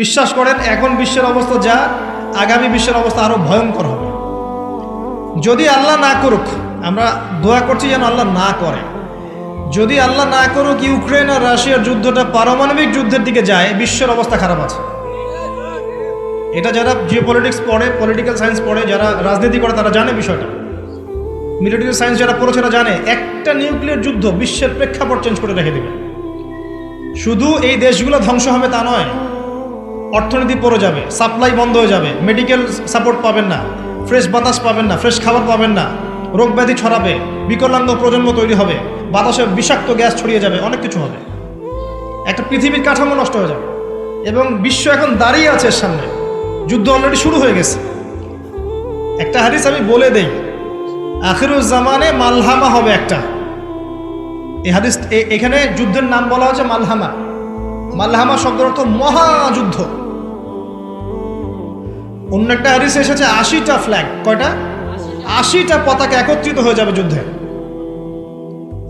বিশ্বাস করেন, এখন বিশ্বের অবস্থা যা, আগামী বিশ্বের অবস্থা আরও ভয়ঙ্কর হবে। যদি আল্লাহ না করুক, আমরা দোয়া করছি যেন আল্লাহ না করে। যদি আল্লাহ না করুক, ইউক্রেন আর রাশিয়ার যুদ্ধটা পারমাণবিক যুদ্ধের দিকে যায়, বিশ্বের অবস্থা খারাপ আছে। এটা যারা জিও পলিটিক্স পড়ে পলিটিক্যাল সায়েন্স পড়ে, যারা রাজনীতি করে, তারা জানে বিষয়টা। মিলিটারি সায়েন্স যারা পড়েছে, তারা জানে, একটা নিউক্লিয়ার যুদ্ধ বিশ্বের প্রেক্ষাপট চেঞ্জ করে রেখে দেবে। শুধু এই দেশগুলো ধ্বংস হবে তা নয় অর্থনীতি পড়ে যাবে সাপ্লাই বন্ধ হয়ে যাবে মেডিকেল সাপোর্ট পাবেন না ফ্রেশ বাতাস পাবেন না ফ্রেশ খাবার পাবেন না, রোগ ব্যাধি ছড়াবে, বিকলাঙ্গ প্রজন্ম তৈরি হবে, বাতাসে বিষাক্ত গ্যাস ছড়িয়ে যাবে, অনেক কিছু হবে। একটা পৃথিবীর কাঠামো নষ্ট হয়ে যাবে। এবং বিশ্ব এখন দাঁড়িয়ে আছে এর সামনে। যুদ্ধ অলরেডি শুরু হয়ে গেছে। একটা হাদিস আমি বলে দেই আখিরুজ্জামানে মালহামা হবে একটা। এই হাদিস এখানে যুদ্ধের নাম বলা হচ্ছে মালহামা। মালহামা শব্দের অর্থ মহাযুদ্ধ। অন্য একটা হাদিস এসেছে, আশিটা ফ্ল্যাগ কয়টা? আশিটা পতাকা একত্রিত হয়ে যাবে যুদ্ধে।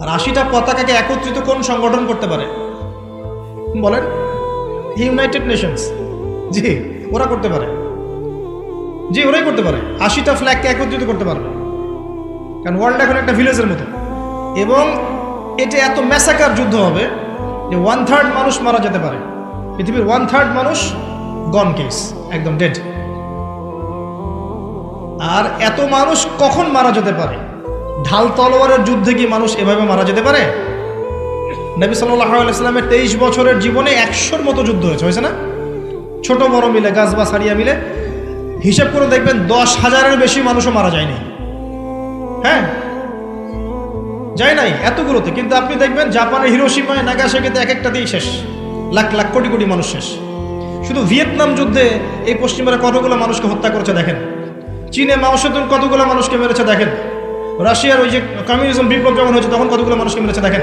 আর আশিটা পতাকাকে একত্রিত কোন সংগঠন করতে পারে? বলেন ইউনাইটেড নেশনস জি, ওরা করতে পারে। জি, ওরাই করতে পারে। আশিটা ফ্ল্যাগকে একত্রিত করতে পারবে। কারণ ওয়ার্ল্ড এখন একটা ভিলেজের মতো। এবং এটা এত ম্যাসাকার যুদ্ধ হবে যে ওয়ান থার্ড মানুষ মারা যেতে পারে। পৃথিবীর ওয়ান থার্ড মানুষ গন কেস একদম ডেড আর এত মানুষ কখন মারা যেতে পারে? ঢাল তলোয়ারের যুদ্ধে কি মানুষ এভাবে মারা যেতে পারে? নবী আলাইস্লামের তেইশ বছরের জীবনে একশোর মতো যুদ্ধ হয়েছে হয়েছে না? ছোট বড় মিলে গাছ বা সারিয়া মিলে, হিসেব করে দেখবেন দশ হাজারের বেশি মানুষও মারা যায়নি। হ্যাঁ? যায় নাই এতগুলোতে কিন্তু আপনি দেখবেন জাপানের হিরোসীমায় নাগাসাকিতে এক একটা দিয়ে শেষ। লাখ লাখ, কোটি কোটি মানুষ শেষ। শুধু ভিয়েতনাম যুদ্ধে এই পশ্চিমেরা কতগুলো মানুষকে হত্যা করেছে দেখেন? চীনে মাওসেতুন কতগুলো মানুষকে মেরেছে দেখেন? রাশিয়ার ওই যে কমিউনিজম বিপ্লব যখন হয়েছে, তখন কতগুলো মানুষকে মেরেছে দেখেন?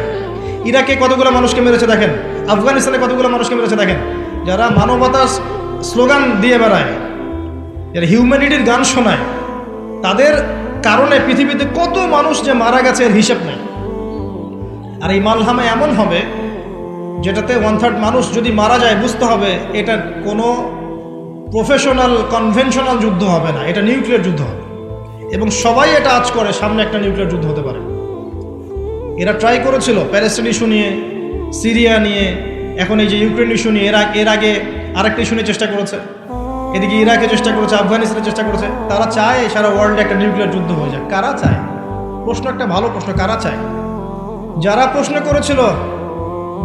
ইরাকে কতগুলো মানুষকে মেরেছে দেখেন? আফগানিস্তানে কতগুলো মানুষকে মেরেছে দেখেন? যারা মানবতার স্লোগান দিয়ে বেড়ায়, যারা হিউম্যানিটির গান শোনায়, তাদের কারণে পৃথিবীতে কত মানুষ যে মারা গেছে এর হিসেব নেই। আর এই মালহামা এমন হবে, যেটাতে ওয়ান থার্ড মানুষ যদি মারা যায়, বুঝতে হবে এটা কোনো প্রফেশনাল কনভেনশনাল যুদ্ধ হবে না, এটা নিউক্লিয়ার যুদ্ধ হবে। এবং সবাই এটা আজ করে, সামনে একটা নিউক্লিয়ার যুদ্ধ হতে পারে। এরা ট্রাই করেছিল প্যালেস্টাইন ইস্যু নিয়ে সিরিয়া নিয়ে, এখন এই যে ইউক্রেন ইস্যু নিয়ে, এর আগে এর আগে আরেকটা ইস্যু নিয়ে চেষ্টা করেছে। এদিকে ইরাকে চেষ্টা করেছে, আফগানিস্তানে চেষ্টা করেছে। তারা চায় সারা ওয়ার্ল্ডে একটা নিউক্লিয়ার যুদ্ধ হয়ে যাক। কারা চায়? প্রশ্ন একটা ভালো প্রশ্ন, কারা চায়? যারা প্রশ্ন করেছিল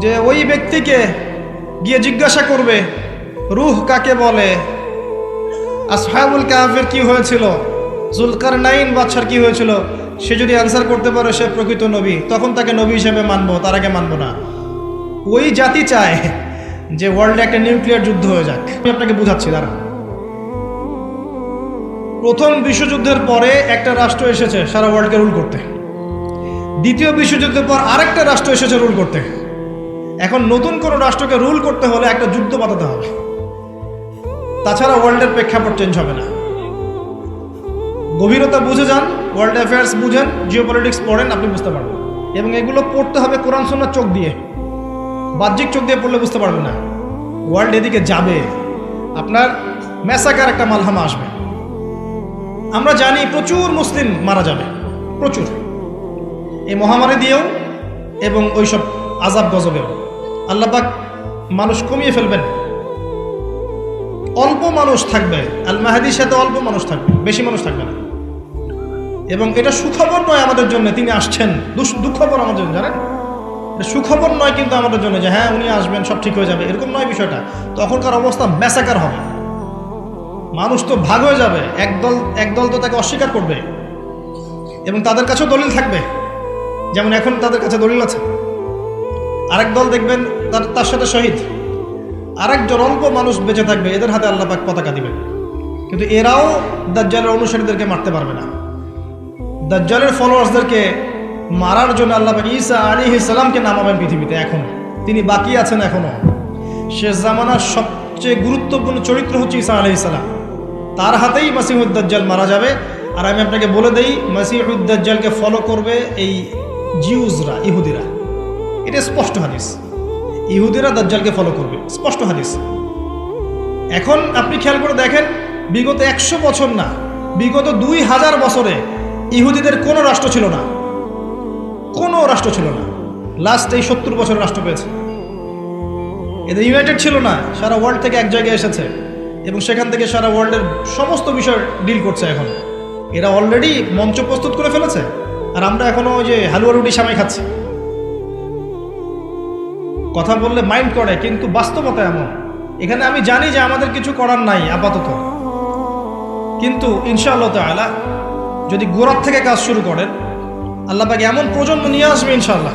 যে ওই ব্যক্তিকে গিয়ে জিজ্ঞাসা করবে, রুহ কাকে বলে? আসহাবুল কাহাফের কি হয়েছিল? জুলকার নাইন বাচ্চার কি হয়েছিল? সে যদি অ্যান্সার করতে পারে, সে প্রকৃত নবী। তখন তাকে নবী হিসেবে মানবো, তার আগে মানবো না। ওই জাতি চায় যে ওয়ার্ল্ডে একটা নিউক্লিয়ার যুদ্ধ হয়ে যাক। আমি আপনাকে বুঝাচ্ছি দাঁড়া প্রথম বিশ্বযুদ্ধের পরে একটা রাষ্ট্র এসেছে সারা ওয়ার্ল্ডকে রুল করতে। দ্বিতীয় বিশ্বযুদ্ধের পর আরেকটা রাষ্ট্র এসেছে রুল করতে। এখন নতুন কোনো রাষ্ট্রকে রুল করতে হলে একটা যুদ্ধ বাঁধাতে হবে। তাছাড়া ওয়ার্ল্ডের প্রেক্ষাপট চেঞ্জ হবে না। গভীরতা বুঝে যান ওয়ার্ল্ড অ্যাফেয়ার্স বুঝেন জিও পলিটিক্স পড়েন, আপনি বুঝতে পারবেন। এবং এগুলো পড়তে হবে কোরআন সন্ন্যার চোখ দিয়ে। বাহ্যিক চোখ দিয়ে পড়লে বুঝতে পারবেন না। ওয়ার্ল্ড এদিকে যাবে। আপনার ম্যাসাকার একটা মালহামা আসবে। আমরা জানি প্রচুর মুসলিম মারা যাবে। প্রচুর। এই মহামারী দিয়েও এবং ওইসব আজাব গজবেও। আল্লাপাক মানুষ কমিয়ে ফেলবেন। অল্প মানুষ থাকবে। আল মাহাদির সাথে অল্প মানুষ থাকবে, বেশি মানুষ থাকবে না। এবং এটা সুখবর নয় আমাদের জন্য, তিনি আসছেন। দুঃখবর আমাদের জন্য, জানেন? সুখবর নয় কিন্তু আমাদের জন্য যে হ্যাঁ উনি আসবেন, সব ঠিক হয়ে যাবে, এরকম নয় বিষয়টা। তখনকার অবস্থা ম্যাসাকার হবে। মানুষ তো ভাগ হয়ে যাবে। একদল একদল তো তাকে অস্বীকার করবে। এবং তাদের কাছেও দলিল থাকবে। যেমন এখন তাদের কাছে দলিল আছে। আরেক দল দেখবেন তার তার সাথে শহীদ। আরেকজন অল্প মানুষ বেঁচে থাকবে, এদের হাতে আল্লাহ পাক পতাকা দিবেন। কিন্তু এরাও দাজ্জালের অনুসারীদেরকে মারতে পারবে না। দাজ্জালের ফলোয়ার্সদেরকে মারার জন্য আল্লাহ পাক ঈসা আলী ইসলামকে নামাবেন পৃথিবীতে এখন। তিনি বাকি আছেন এখনও শেষ জামানার সবচেয়ে গুরুত্বপূর্ণ চরিত্র হচ্ছে ঈসা আলী ইসলাম তার হাতেই মাসিহুদ্দাজ্জাল মারা যাবে। আর আমি আপনাকে বলে দেই, মাসিহুদ্দাজ্জালকে ফলো করবে এই জিউজরা, ইহুদিরা। এটা স্পষ্ট হাদিস। ইহুদিরা দাজ্জালকে ফলো করবে। স্পষ্ট হাদিস। এখন আপনি খেয়াল করে দেখেন, বিগত একশো বছর না, বিগত দুই হাজার বছরে ইহুদিদের কোনো রাষ্ট্র ছিল না। কোনো রাষ্ট্র ছিল না। লাস্ট এই সত্তর বছর রাষ্ট্র পেয়েছে। এদের ইউনাইটেড ছিল না, সারা ওয়ার্ল্ড থেকে এক জায়গায় এসেছে। এবং সেখান থেকে সারা ওয়ার্ল্ডের সমস্ত বিষয় ডিল করছে এখন। এরা অলরেডি মঞ্চ প্রস্তুত করে ফেলেছে, আর আমরা এখনও ওই যে হালুয়া রুটি সামাই খাচ্ছি। কথা বললে মাইন্ড করে, কিন্তু বাস্তবতা এমন। এখানে আমি জানি যে আমাদের কিছু করার নাই, আপাতত। কিন্তু ইনশাআল্লাহ তালা যদি গোড়ার থেকে কাজ শুরু করেন, আল্লাহ এমন প্রজন্ম নিয়ে আসবে ইনশাআল্লাহ,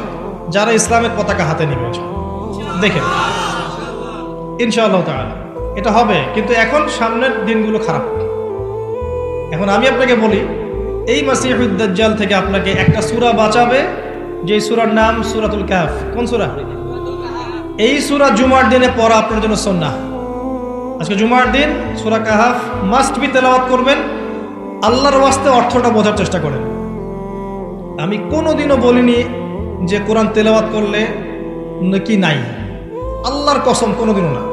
যারা ইসলামের পতাকা হাতে নিবে দেখেন। ইনশাআল্লাহ তালা এটা হবে, কিন্তু এখন সামনের দিনগুলো খারাপ। এখন আমি আপনাকে বলি, এই মাসিহুদ্দাজ্জাল থেকে আপনাকে একটা সুরা বাঁচাবে যে সূরার নাম সুরাতুল কাফ কোন সুরা? এই সুরা জুমার দিনে পড়া আপনার জন্য সন্না আজকে জুমার দিন, সুরা কাহাফ মাস্ট বি তেলাওয়াত করবেন, আল্লাহর ওয়াস্তে অর্থটা বোঝার চেষ্টা করেন। আমি কোনোদিনও বলিনি যে কোরআন তেলাওয়াত করলে নাকি নাই। আল্লাহর কসম কোনোদিনও না।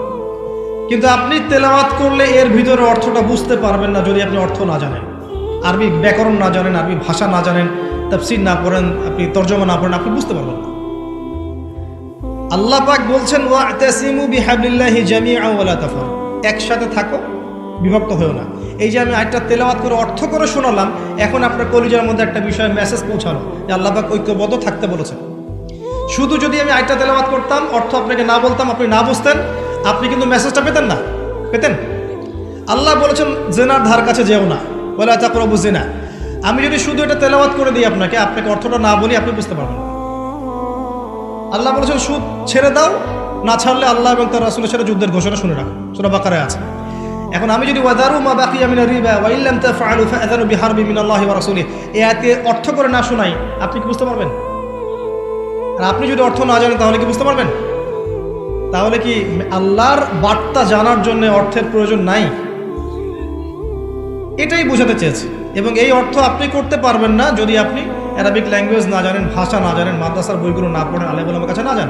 কিন্তু আপনি তেলাওয়াত করলে এর ভিতরে অর্থটা বুঝতে পারবেন না যদি আপনি অর্থ না জানেন। আরবি ব্যাকরণ না জানেন, আরবি ভাষা না জানেন, তাফসির না পড়েন, আপনি তর্জমা না পড়েন, আপনি বুঝতে পারবেন না। আল্লাহ পাক বলছেন ওয়া তাসিমু বিহাবলিল্লাহি জামিআ ওয়ালা তাফার। একসাথে থাকো, বিভক্ত হয়েও না। এই যে আমি একটা তেলাওয়াত করে অর্থ করে শোনালাম, এখন আপনার কলিজার মধ্যে একটা বিষয় মেসেজ পৌঁছালো, যে আল্লাহ পাক ঐক্যবদ্ধ থাকতে বলেছেন। শুধু যদি আমি আইটা তেলাওয়াত করতাম, অর্থ আপনাকে না বলতাম, আপনি না বুঝতেন আপনি কিন্তু মেসেজটা পেতেন না। পেতেন? আল্লাহ বলেছেন, জেনার ধার কাছে যেও না। বলে আচ্ছা প্রভু জেনা। আমি যদি শুধু এটা তেলাওয়াত করে দিই আপনাকে আপনাকে অর্থটা না বলি আপনি বুঝতে পারবেন আল্লাহ বলেছেন, সুদ ছেড়ে দাও, না ছাড়লে আল্লাহ এবং তার রাসুলের সাথে যুদ্ধের ঘোষণা শুনে রাখো। সুরা বাকারে আছে। এখন আমি যদি ওয়াদারু মা বাকি আমি রিবা ওয়াইল্লাম তাফআলু ফাআযানু বিহারবি মিনাল্লাহি ওয়া রাসূলিহি, এই অর্থ করে না শোনাই, আপনি কি বুঝতে পারবেন? আর আপনি যদি অর্থ না জানেন তাহলে কি বুঝতে পারবেন? তাহলে কি আল্লাহর বার্তা জানার জন্য অর্থের প্রয়োজন নাই? এটাই বোঝাতে চেয়েছে। এবং এই অর্থ আপনি করতে পারবেন না যদি আপনি অ্যারাবিক ল্যাঙ্গুয়েজ না জানেন, ভাষা না জানেন, মাদ্রাসার বইগুলো না পড়েন আলেবুলামের কাছে না জানেন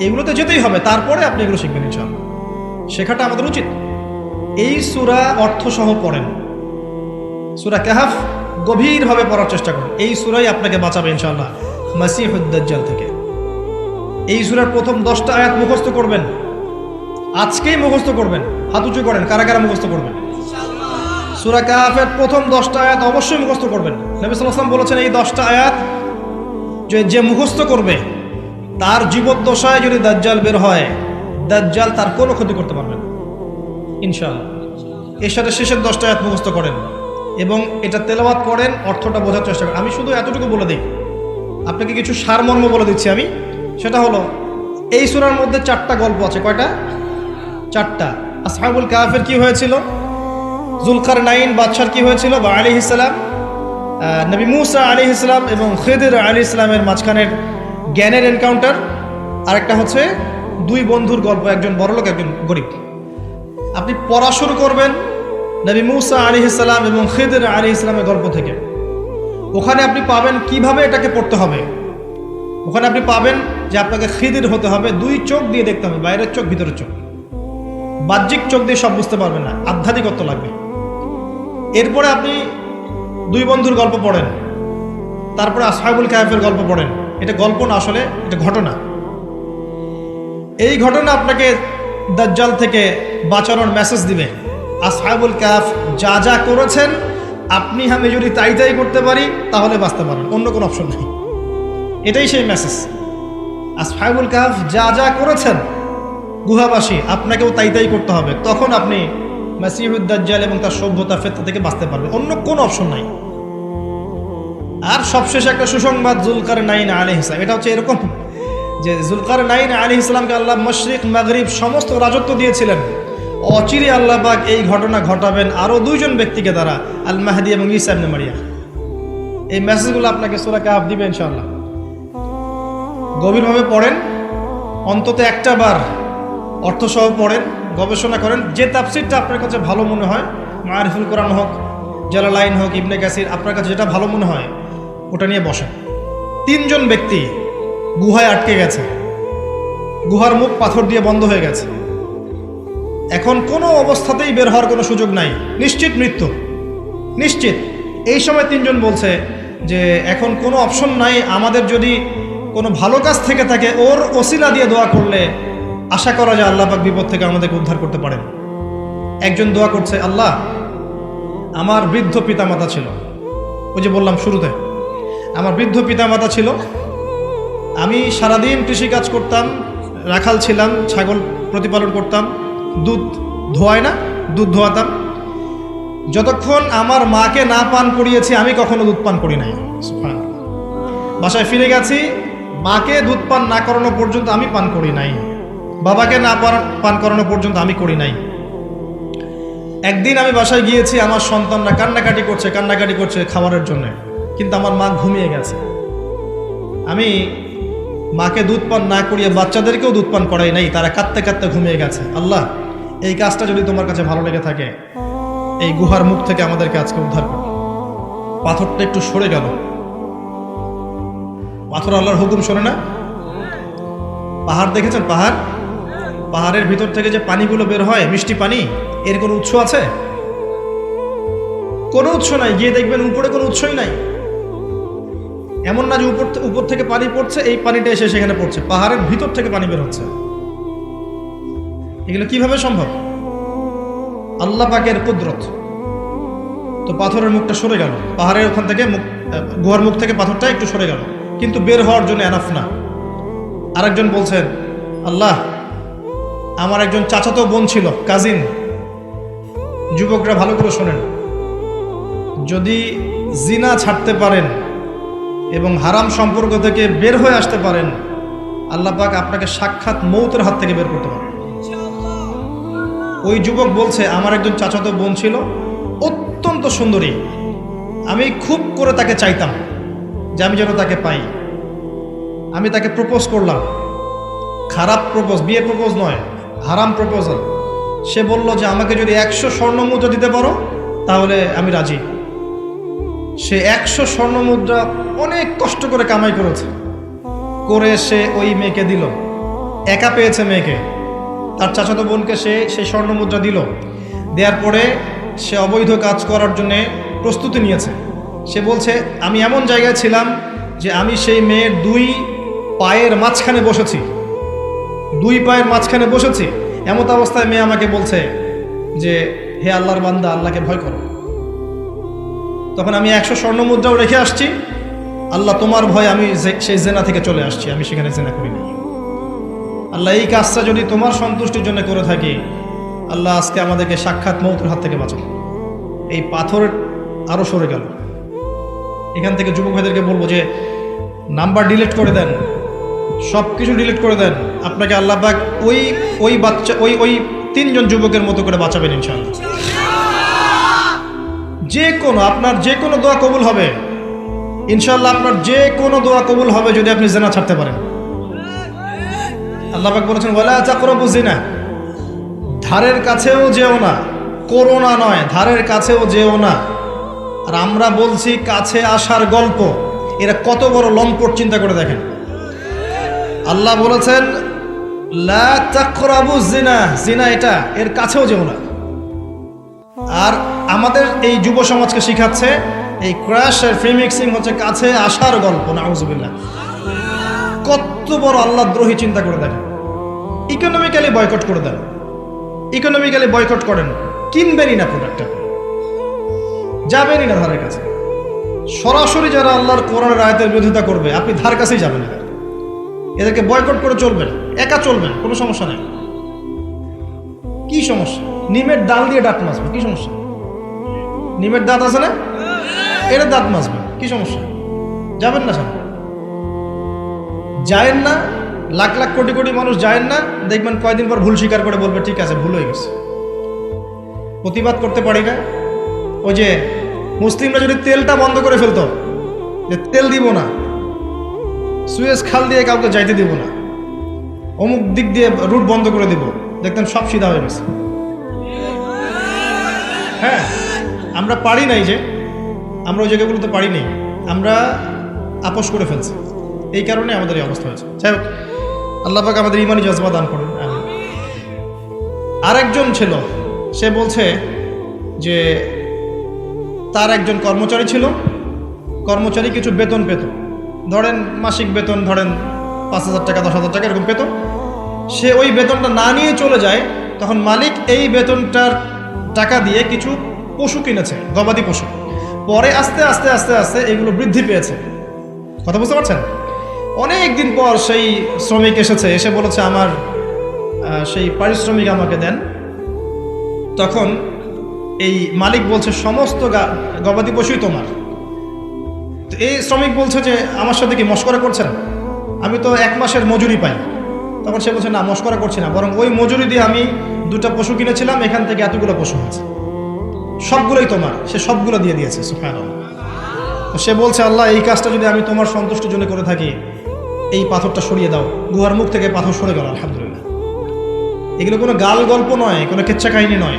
এগুলোতে যেতেই হবে, তারপরে আপনি এগুলো শিখবেন ইনশাআল্লাহ। শেখাটা আমাদের উচিত। এই সুরা অর্থ সহ পড়েন। সুরা কাহাফ গভীরভাবে পড়ার চেষ্টা করুন। এই সুরাই আপনাকে বাঁচাবে ইনশাআল্লাহ। মাসিহুদ্দাজ্জাল থেকে। এই সুরার প্রথম দশটা আয়াত মুখস্থ করবেন। আজকেই মুখস্থ করবেন। হাত উঁচু করেন। কারা কারা মুখস্থ করবেন? সুরা কাহাফের প্রথম দশটা আয়াত অবশ্যই মুখস্থ করবেন। নবী সাল্লাম বলেছেন, এই দশটা আয়াত যে মুখস্থ করবে, তার জীবদ্দশায় যদি দাজ্জাল বের হয়, দাজ্জাল তার কোনো ক্ষতি করতে পারবে না। ইনশাআল্লাহ। এর সাথে শেষের দশটা আয়াত মুখস্থ করেন এবং এটা তেলাওয়াত করেন, অর্থটা বোঝার চেষ্টা করেন। আমি শুধু এতটুকু বলে দিই। আপনাকে কিছু সারমর্ম বলে দিচ্ছি আমি। সেটা হলো, এই সুরার মধ্যে চারটা গল্প আছে। কয়টা? চারটা। আসহাবুল কাহাফের কি হয়েছিল? জুলকার নাইন বাদশার কি হয়েছিল? বা আলী ইসলাম নবী মুসা আলী ইসলাম এবং খেদের আলী ইসলামের মাঝখানের জ্ঞানের এনকাউন্টার আরেকটা হচ্ছে, দুই বন্ধুর গল্প, একজন বড়লোক, একজন গরিব। আপনি পড়া শুরু করবেন নবী মুসা আলী ইসলাম এবং খেদের আলী ইসলামের গল্প থেকে। ওখানে আপনি পাবেন কীভাবে এটাকে পড়তে হবে। ওখানে আপনি পাবেন যে আপনাকে খিদির হতে হবে, দুই চোখ দিয়ে দেখতে হবে, বাইরের চোখ, ভিতরের চোখ। বাহ্যিক চোখ দিয়ে সব বুঝতে পারবেন না, আধ্যাত্মিকত্ব লাগবে। এরপরে আপনি দুই বন্ধুর গল্প পড়েন, তারপরে আসহাবুল কাহেফের গল্প পড়েন। এটা গল্প না, আসলে এটা ঘটনা। এই ঘটনা আপনাকে দাজ্জাল থেকে বাঁচানোর মেসেজ দিবে। আসহাবুল কাফ যা যা করেছেন, আপনি আমি যদি তাই তাই করতে পারি, তাহলে বাঁচতে পারেন, অন্য কোনো অপশন নেই। এটাই সেই মেসেজ আসহাবুল কাফ যা যা করেছেন, গুহাবাসী, আপনাকেও তাই তাই করতে হবে। তখন আপনি মাসিহুদ্দাজ্জাল এবং তার সভ্যতা ফেতনা থেকে বাঁচতে পারবেন। অন্য কোনো অপশন নাই। আর সবশেষে একটা সুসংবাদ জুলকার নাইন আলী ইসলাম এটা হচ্ছে এরকম যে জুলকার নাইন আলী ইসলামকে আল্লাহ মশরিক, মাগরিব সমস্ত রাজত্ব দিয়েছিলেন। অচিরে আল্লাহবাক এই ঘটনা ঘটাবেন আরও দুইজন ব্যক্তিকে দ্বারা আল মাহাদি এবং ইসাবনে মারিয়া। এই মেসেজগুলো আপনাকে সুরাকে আপ দিবে ইনশাআল্লাহ। গভীরভাবে পড়েন, অন্তত একটা বার অর্থসহ পড়েন, গবেষণা করেন। যে তাফসিরটা আপনার কাছে ভালো মনে হয়, মারিফুল কোরআন হোক, জালালাইন হোক, ইবনে কাসির, আপনার কাছে যেটা ভালো মনে হয়, ওটা নিয়ে বসেন। তিনজন ব্যক্তি গুহায় আটকে গেছে। গুহার মুখ পাথর দিয়ে বন্ধ হয়ে গেছে। এখন কোনো অবস্থাতেই বের হওয়ার কোনো সুযোগ নাই। নিশ্চিত মৃত্যু। নিশ্চিত। এই সময় তিনজন বলছে যে, এখন কোনো অপশন নাই, আমাদের যদি কোনো ভালো কাজ থেকে থাকে ওর ওসিলা দিয়ে দোয়া করলে আশা করা যায় আল্লাহ পাক বিপদ থেকে আমাদেরকে উদ্ধার করতে পারেন। একজন দোয়া করছে, আল্লাহ, আমার বৃদ্ধ পিতামাতা ছিল। ওই যে বললাম শুরুতে, আমার বৃদ্ধ পিতামাতা ছিল। আমি সারাদিন কৃষিকাজ করতাম, রাখাল ছিলাম, ছাগল প্রতিপালন করতাম, দুধ ধোয়ায় না, দুধ ধোয়াতাম। যতক্ষণ আমার মাকে না পান করিয়েছি, আমি কখনো দুধ পান করি নাই। বাসায় ফিরে গেছি মাকে দুধ পান না করানো পর্যন্ত আমি পান করি নাই। বাবাকে না পান- করানো পর্যন্ত আমি করি নাই। একদিন আমি বাসায় গিয়েছি, আমার সন্তানরা কান্নাকাটি করছে কান্নাকাটি করছে খাবারের জন্য। কিন্তু আমার মা ঘুমিয়ে গেছে। আমি মাকে দুধ পান না করিয়ে বাচ্চাদেরকেও দুধ পান করাই নাই, তারা কাঁদতে কাঁদতে ঘুমিয়ে গেছে। আল্লাহ, এই কাজটা যদি তোমার কাছে ভালো লেগে থাকে, এই গুহার মুখ থেকে আমাদেরকে আজকে উদ্ধার করো। পাথরটা একটু সরে গেল। পাথর আল্লাহর হুকুম শোনে না? পাহাড় দেখেছেন পাহাড়? পাহাড়ের ভিতর থেকে যে পানিগুলো বের হয়, মিষ্টি পানি, এর কোনো উৎস আছে? কোনো উৎস নাই, গিয়ে দেখবেন উপরে কোনো উৎসই নাই। এমন না যে উপর উপর থেকে পানি পড়ছে, এই পানিটা এসে সেখানে পড়ছে। পাহাড়ের ভিতর থেকে পানি বের হচ্ছে। এগুলো কীভাবে সম্ভব? আল্লাহ পাকের কুদরত। তো পাথরের মুখটা সরে গেল। পাহাড়ের ওখান থেকে মুখ গুহার মুখ থেকে পাথরটা একটু সরে গেল। কিন্তু বের হওয়ার জন্য এনাফ না। আরেকজন বলছেন, আল্লাহ, আমার একজন চাচাতো বোন ছিল কাজিন যুবকরা ভালো করে শোনেন। যদি জিনা ছাড়তে পারেন এবং হারাম সম্পর্ক থেকে বের হয়ে আসতে পারেন, আল্লাহ পাক আপনাকে সাক্ষাৎ মৌতের হাত থেকে বের করতে পারেন। ওই যুবক বলছে, আমার একজন চাচাতো বোন ছিল, অত্যন্ত সুন্দরী। আমি খুব করে তাকে চাইতাম। যে আমি যেন তাকে পাই। আমি তাকে প্রপোজ করলাম। খারাপ প্রপোজ বিয়ে প্রপোজ নয়, হারাম প্রপোজাল সে বলল যে, আমাকে যদি একশো স্বর্ণ মুদ্রা দিতে পারো, তাহলে আমি রাজি। সে একশো স্বর্ণ মুদ্রা অনেক কষ্ট করে কামাই করেছে। করে সে ওই মেয়েকে দিল। একা পেয়েছে মেয়েকে। তার চাচাতো বোনকে সে সেই স্বর্ণ মুদ্রা দিল। দেওয়ার পরে সে অবৈধ কাজ করার জন্যে প্রস্তুতি নিয়েছে। সে বলছে, আমি এমন জায়গায় ছিলাম যে আমি সেই মেয়ের দুই পায়ের মাঝখানে বসেছি। দুই পায়ের মাঝখানে বসেছি। এমত অবস্থায় মেয়ে আমাকে বলছে যে, হে আল্লাহর বান্দা, আল্লাহকে ভয় করো। তখন আমি একশো স্বর্ণ মুদ্রাও রেখে আসছি। আল্লাহ, তোমার ভয় আমি সেই জেনা থেকে চলে আসছি, আমি সেখানে জেনা করি করিনি আল্লাহ, এই কাজটা যদি তোমার সন্তুষ্টির জন্য করে থাকি, আল্লাহ আজকে আমাদেরকে সাক্ষাৎ মৌতের হাত থেকে বাঁচান এই পাথর আরও সরে গেল। এখান থেকে যুবক ভাইদেরকে বলব যে নাম্বার ডিলিট করে দেন। সব কিছু ডিলিট করে দেন। আপনাকে আল্লাহ পাক ওই ওই বাচ্চা, ওই ওই তিনজন যুবকের মতো করে বাঁচাবেন ইনশাআল্লাহ। যে কোনো, আপনার যে কোনো দোয়া কবুল হবে। ইনশাল্লাহ আপনার যে কোনো দোয়া কবুল হবে যদি আপনি জেনা ছাড়তে পারেন। আল্লাহ পাক বলেছেন, ওয়ালা চাকরবু না ধারের কাছেও যেও না, করোনা নয়, ধারের কাছেও যেও না। আর আমরা বলছি কাছে আসার গল্প। এরা কত বড় লম্পট চিন্তা করে দেখেন। আল্লাহ বলেছেন, লা তাকরাবু জিনা জিনা এটা, এর কাছেও যেও না। আর আমাদের এই যুব সমাজকে শিখাচ্ছে, এই ক্র্যাশ আর ফ্রি মিক্সিং হচ্ছে কাছে আসার গল্প, নাউজুবিল্লাহ। কত বড় আল্লাহ দ্রোহী চিন্তা করে দেখেন। ইকোনমিক্যালি বয়কট করে দেন। ইকোনমিক্যালি বয়কট করেন। কিনবেনই না প্রোডাক্টটা যাবেনই না ধারের কাছে। সরাসরি যারা আল্লাহর কোরআনের আয়তের বিরোধিতা করবে, আপনি ধার কাছেই যাবেন না এদেরকে বয়কট করে চলবেন, একা চলবেন, কোনো সমস্যা নেই। কি সমস্যা? নিমের ডাল দিয়ে দাঁত মাজবে কি সমস্যা? নিমের দাঁত আছে না? এটা দাঁত মাজবে কি সমস্যা? যাবেন না সামনে যায়েন না, লাখ লাখ কোটি কোটি মানুষ যায়েন না, দেখবেন কয়দিন পর ভুল স্বীকার করে বলবে, ঠিক আছে, ভুল হয়ে গেছে। প্রতিবাদ করতে পারি না। ওই যে মুসলিমরা যদি তেলটা বন্ধ করে ফেলতো, যে তেল দিব না, সুয়েজ খাল দিয়ে কাউকে যাইতে দিব না, অমুক দিক দিয়ে রুট বন্ধ করে দিব দেখতেন সব সিধা হয়ে গেছে। হ্যাঁ আমরা পারি নাই যে, আমরা ওই জায়গাগুলোতে পারি নাই, আমরা আপোষ করে ফেলছি। এই কারণে আমাদের এই অবস্থা হয়েছে। যাই হোক, আল্লাহ পাক আমাদের ইমানি জজবা দান করুন, আমিন। আরেকজন ছিল, সে বলছে যে তার একজন কর্মচারী ছিল। কর্মচারী কিছু বেতন পেত। ধরেন মাসিক বেতন, ধরেন পাঁচ হাজার টাকা, দশ হাজার টাকা এরকম পেত। সে ওই বেতনটা না নিয়ে চলে যায়, তখন মালিক এই বেতনটার টাকা দিয়ে কিছু পশু কিনেছে, গবাদি পশু। পরে আস্তে আস্তে আস্তে আস্তে এগুলো বৃদ্ধি পেয়েছে। কথা বুঝতে পারছেন? অনেক দিন পর সেই শ্রমিক এসেছে, এসে বলেছে, আমার সেই পারিশ্রমিক আমাকে দেন। তখন এই মালিক বলছে, সমস্ত গবাদি পশুই তোমার। তো এই শ্রমিক বলছে যে, আমার সাথে কি মস্করা করছেন আমি তো এক মাসের মজুরি পাই। তখন সে বলছে, না, মস্করা করছি না। বরং ওই মজুরি দিয়ে আমি দুটা পশু কিনেছিলাম, এখান থেকে এতগুলো পশু আছে সবগুলোই তোমার। সে সবগুলো দিয়ে দিয়েছে সে বলছে, আল্লাহ, এই কাজটা যদি আমি তোমার সন্তুষ্টির জন্য করে থাকি, এই পাথরটা সরিয়ে দাও। গুহার মুখ থেকে পাথর সরে গেল, আলহামদুলিল্লাহ। এগুলো কোনো গাল গল্প নয়, কোনো কেচ্ছা কাহিনী নয়।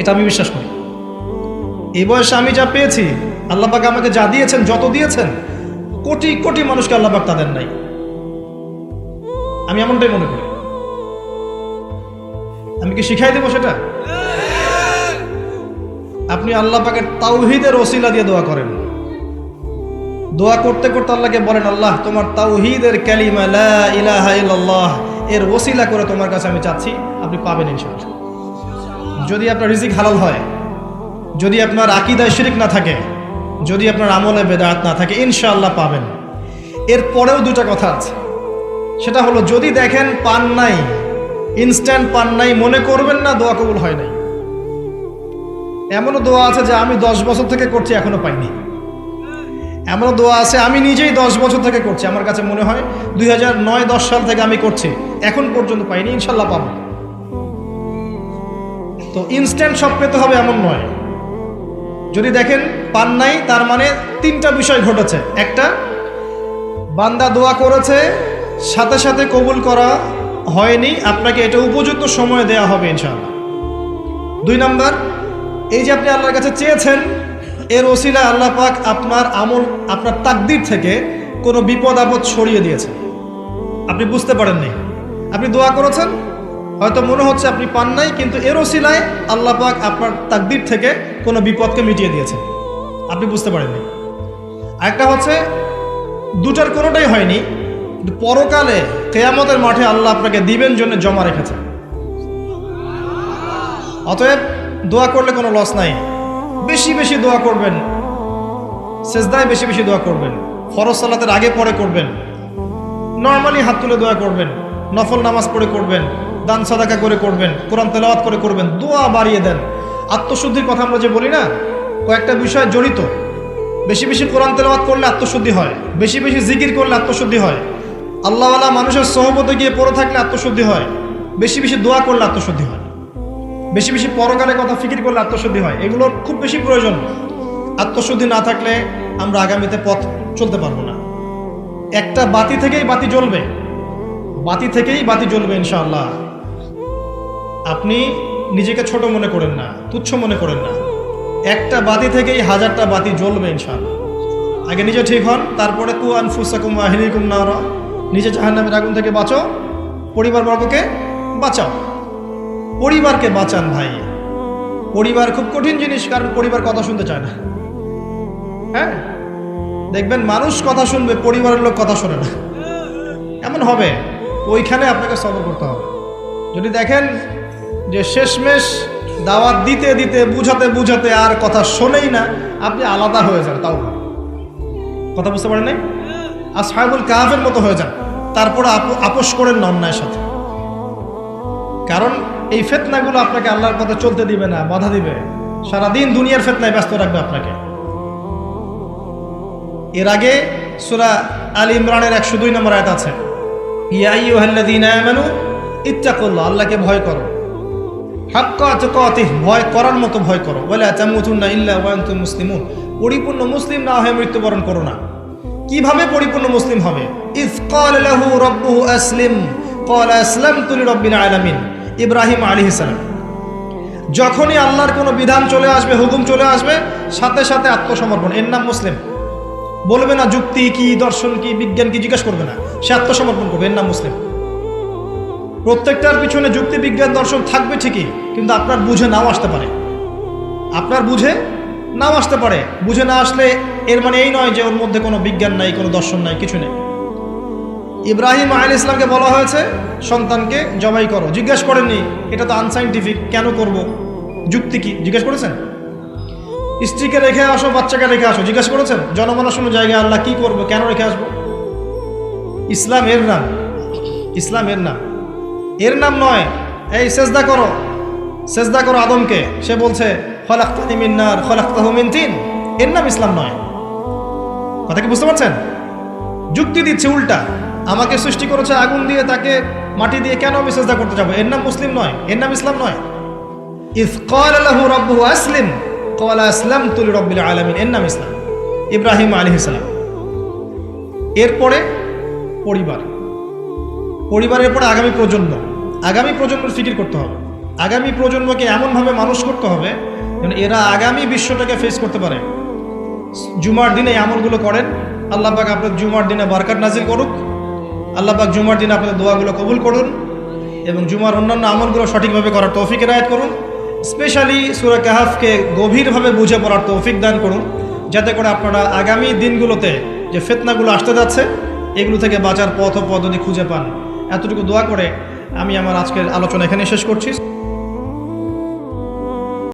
এটা আমি বিশ্বাস করি। এই বয়সে আমি যা পেয়েছি, আল্লাহ পাক আমাকে যা দিয়েছেন, যত দিয়েছেন, কোটি কোটি মানুষকে আল্লাহ পাক তাদের নাই। আমি এমনটাই মনে করি। আমি কি শিখাই দেবো সেটা? আপনি আল্লাহ তাওহিদের ওসিলা দিয়ে দোয়া করেন। দোয়া করতে করতে আল্লাহকে বলেন, আল্লাহ, তোমার তাওহিদের ক্যালিমা ইলাহা ইল্লাল্লাহ, এর ওসিলা করে তোমার কাছে আমি চাচ্ছি, আপনি পাবেন ইনশাআল্লাহ। যদি আপনার রিজিক হালাল হয়, যদি আপনার আকিদায় শিরিক না থাকে, যদি আপনার আমলে বেদাত না থাকে, ইনশাআল্লাহ পাবেন। এর পরেও দুটা কথা আছে। সেটা হলো, যদি দেখেন পান নাই ইনস্ট্যান্ট পান নাই, মনে করবেন না দোয়া কবুল হয় নাই। এমনও দোয়া আছে যে আমি দশ বছর থেকে করছি, এখনও পাইনি। এমনও দোয়া আছে, আমি নিজেই দশ বছর থেকে করছি। আমার কাছে মনে হয়, দুই হাজার নয় দশ সাল থেকে আমি করছি, এখন পর্যন্ত পাইনি ইনশাল্লাহ পাবো। তো ইনস্ট্যান্ট সব পেতে হবে এমন নয়। যদি দেখেন, পান নাই, তার মানে তিনটা বিষয় ঘটেছে। একটা, বান্দা দোয়া করেছে, সাথে সাথে কবুল করা হয়নি, আপনাকে এটা উপযুক্ত সময় দেয়া হবে ইনশাআল্লাহ। দুই নাম্বার, এই যে আপনি আল্লাহর কাছে চেয়েছেন, এর ওসিলা আল্লাহ পাক আপনার আমল, আপনার তাকদির থেকে কোনো বিপদ আপদ সরিয়ে দিয়েছে আপনি বুঝতে পারেননি। আপনি দোয়া করেছেন হয়তো মনে হচ্ছে আপনি পান নাই, কিন্তু এর ওসিলায় আল্লাহ পাক আপনার তাকদির থেকে কোনো বিপদকে মিটিয়ে দিয়েছেন। আপনি বুঝতে পারেননি। একটা হচ্ছে, দুটার কোনোটাই হয়নি, কিন্তু পরকালে, কেয়ামতের মাঠে আল্লাহ আপনাকে দিবেন জন্য জমা রেখেছে। অতএব দোয়া করলে কোনো লস নাই। বেশি বেশি দোয়া করবেন, সেজদায় বেশি বেশি দোয়া করবেন, ফরজ সালাতের আগে পরে করবেন নর্মালি হাত তুলে দোয়া করবেন। নফল নামাজ পড়ে করবেন, দান সাদাকা করে করবেন, কোরআন তেলাওয়াত করে করবেন, দোয়া বাড়িয়ে দেন। আত্মশুদ্ধির কথা আমরা যে বলি না, কয়েকটা বিষয় জড়িত। বেশি বেশি কোরআন তেলাওয়াত করলে আত্মশুদ্ধি হয়, বেশি বেশি জিকির করলে আত্মশুদ্ধি হয়। আল্লাহওয়ালা মানুষের সহমতে গিয়ে পড়ে থাকলে আত্মশুদ্ধি হয়, বেশি বেশি দোয়া করলে আত্মশুদ্ধি হয়। বেশি বেশি পরকালের কথা ফিকির করলে আত্মশুদ্ধি হয় এগুলোর খুব বেশি প্রয়োজন। আত্মশুদ্ধি না থাকলে আমরা আগামীতে পথ চলতে পারব না। একটা বাতি থেকেই বাতি জ্বলবে বাতি থেকেই বাতি জ্বলবে ইনশাআল্লাহ। আপনি নিজেকে ছোট মনে করেন না, তুচ্ছ মনে করেন না। একটা বাতি থেকেই হাজারটা বাতি জ্বলবে ইনশাআল্লাহ। আগে নিজে ঠিক হন, তারপরে কু আনফুসাকুম আহিরিকুম নারা। নিজে জাহান্নামের আগুন থেকে বাঁচো পরিবারবর্গকে বাঁচাও। পরিবারকে বাঁচান ভাই। পরিবার খুব কঠিন জিনিস, কারণ পরিবার কথা শুনতে চায় না। হ্যাঁ? দেখবেন মানুষ কথা শুনবে, পরিবারের লোক কথা শোনে না। এমন হবে। ওইখানে আপনাকে সবর করতে হবে। যদি দেখেন যে শেষমেশ দাওয়াত দিতে দিতে, বুঝাতে বুঝাতে আর কথা শোনেই না, আপনি আলাদা হয়ে যান, তাও কথা বুঝতে পারেন আর সাহেবুল কাহাফের মতো হয়ে যান, তারপরে আপ- আপোষ করেন না অন্যায়ের সাথে। কারণ এই ফেতনাগুলো আপনাকে আল্লাহর পথে চলতে দিবে না, বাধা দিবে। সারাদিন দুনিয়ার ফেতনায় ব্যস্ত রাখবে আপনাকে। এর আগে সুরা আল ইমরানের একশো দুই নম্বর আয়াত আছে। ইত্তাকুল্লাহ, আল্লাহকে ভয় করো। ভয় করার মতো ভয় করো। মুসলিমুন। পরিপূর্ণ মুসলিম না হয়ে মৃত্যুবরণ করো না। কীভাবে পরিপূর্ণ মুসলিম হবে? আসলিম, ক্বালা আসলামতু লিরাব্বিল আলামিন। ইব্রাহিম আলী সালাম। যখনই আল্লাহর কোনো বিধান চলে আসবে, হুকুম চলে আসবে, সাথে সাথে আত্মসমর্পণ। এর নাম মুসলিম। বলবে না যুক্তি কি, দর্শন কি, বিজ্ঞান কি, জিজ্ঞেস করবে না। সে আত্মসমর্পণ করবে, এর নাম মুসলিম। প্রত্যেকটার পিছনে যুক্তি, বিজ্ঞান, দর্শন থাকবে ঠিকই, কিন্তু আপনার বুঝে নাও আসতে পারে। আপনার বুঝে নাও আসতে পারে। বুঝে না আসলে এর মানে এই নয় যে ওর মধ্যে কোনো বিজ্ঞান নাই, কোনো দর্শন নাই, কিছু নেই। ইব্রাহিম আল ইসলামকে বলা হয়েছে, সন্তানকে জবাই করো। জিজ্ঞেস করেননি, এটা তো আনসাইন্টিফিক কেন করব? যুক্তি কি? জিজ্ঞেস করেছেন? স্ত্রীকে রেখে আসো, বাচ্চাকে রেখে আসো। জিজ্ঞাসা করেছেন জনমানসনের জায়গায় আল্লাহ কি করব, কেন রেখে আসব? ইসলাম এর নাম। ইসলাম এর নাম। এর নাম নয়, এই সেজদা করো। সেজদা করো আদমকে। সে বলছে তিন। এর নাম ইসলাম নয়। কথা কি বুঝতে পারছেন? যুক্তি দিচ্ছে উল্টা। আমাকে সৃষ্টি করেছে আগুন দিয়ে, তাকে মাটি দিয়ে কেন আমি সেজদা করতে যাব? এর নাম মুসলিম নয়, এর নাম ইসলাম নয়। ইফ কল রব্বু আসলিম। কলা ইসলাম তুল আলমিন, এর নাম ইসলাম। ইব্রাহিম আলী ইসলাম এরপরে পরিবার। পরিবারের পরে আগামী প্রজন্ম। আগামী প্রজন্ম ফিকির করতে হবে। আগামী প্রজন্মকে এমনভাবে মানুষ করতে হবে যেন এরা আগামী বিশ্বটাকে ফেস করতে পারে। জুমার দিনে আমলগুলো করেন। আল্লাহবাক আপনার জুমার দিনে বারকার নাজিল করুক। আল্লাহবাক জুমার দিনে আপনাদের দোয়াগুলো কবুল করুন এবং জুমার অন্যান্য আমলগুলো সঠিকভাবে করার তৌফিকের আয়াত করুন। স্পেশালি সুরা কাহাফকে গভীরভাবে বুঝে পড়ার তৌফিক দান করুন, যাতে করে আপনারা আগামী দিনগুলোতে যে ফেতনাগুলো আসতে যাচ্ছে, এগুলো থেকে বাঁচার পথ ও পদ্ধতি খুঁজে পান। এতটুকু দোয়া করে আমি আমার আজকের আলোচনা এখানে শেষ করছি।